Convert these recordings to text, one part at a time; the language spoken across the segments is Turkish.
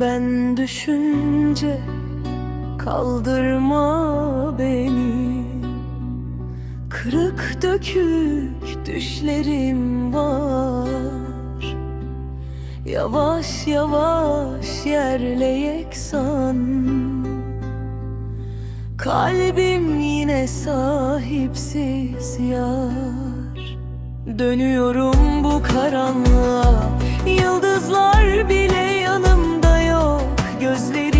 Ben düşünce kaldırma beni. Kırık dökük düşlerim var. Yavaş yavaş yerle yeksan Kalbim yine sahipsiz yar. Dönüyorum bu karanlığa. Yıldızlar bile yok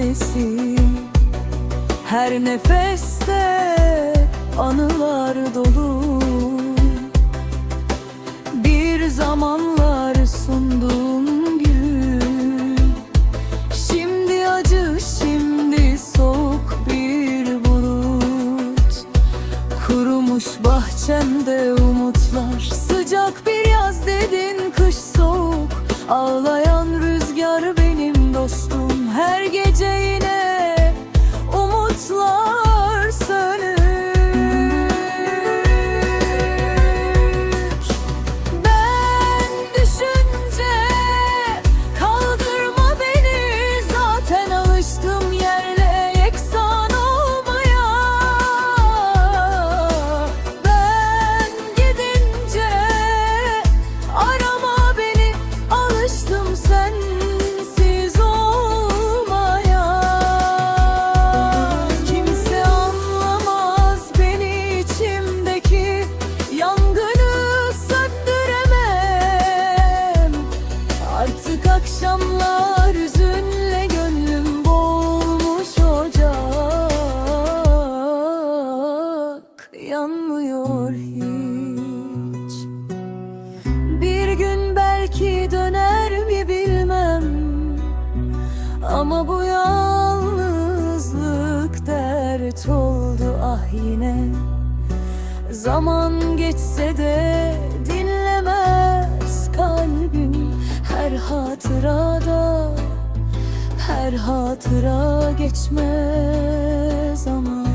sesi Her nefeste anılar dolu. Bir zamanlar sunduğum gün. Şimdi acı şimdi soğuk bir bulut. Kurumuş bahçemde umutlar. Sıcak bir yaz dedin kış soğuk. Ağlayan rüzgar belki döner mi bilmem. Ama bu yalnızlık dert oldu ah yine. Zaman geçse de dinlemez kalbim Her hatırada. Her hatıra geçmez ama